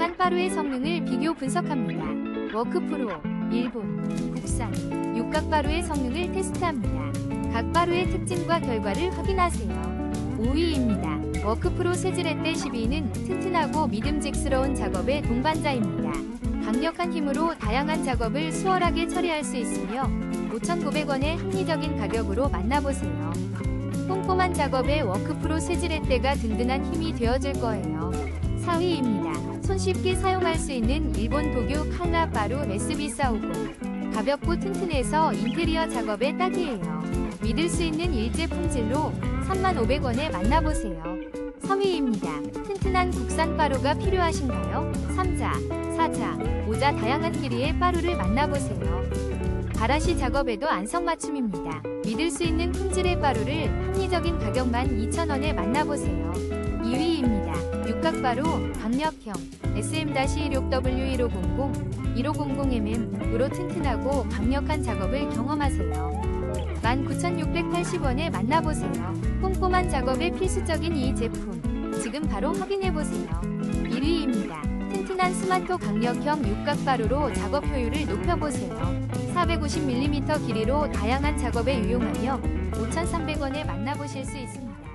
다양한 빠루의 성능을 비교 분석합니다. 워크프로, 일본, 국산, 육각 빠루의 성능을 테스트합니다. 각 빠루의 특징과 결과를 확인하세요. 5위입니다. 워크프로 세질레떼 12는 튼튼하고 믿음직스러운 작업의 동반자입니다. 강력한 힘으로 다양한 작업을 수월하게 처리할 수 있으며 5,900원의 합리적인 가격으로 만나보세요. 꼼꼼한 작업에 워크프로 세질레떼가 든든한 힘이 되어줄 거예요. 4위입니다. 손쉽게 사용할 수 있는 일본 도교 칼라바루 SB450. 가볍고 튼튼해서 인테리어 작업에 딱이에요. 믿을 수 있는 일제 품질로 3500원에 만나보세요. 3위입니다. 튼튼한 국산 빠루가 필요하신가요? 3자, 4자, 5자 다양한 길이의 빠루를 만나보세요. 바라시 작업에도 안성맞춤입니다. 믿을 수 있는 품질의 빠루를 합리적인 가격만 2,000원에 만나보세요. 2위입니다. 육각바로 강력형 SM-16W1500 1500mm 으로 튼튼하고 강력한 작업을 경험하세요. 19,680원에 만나보세요. 꼼꼼한 작업에 필수적인 이 제품. 지금 바로 확인해보세요. 1위입니다. 튼튼한 스마트 강력형 육각바루로 작업 효율을 높여보세요. 450mm 길이로 다양한 작업에 유용하며 5,300원에 만나보실 수 있습니다.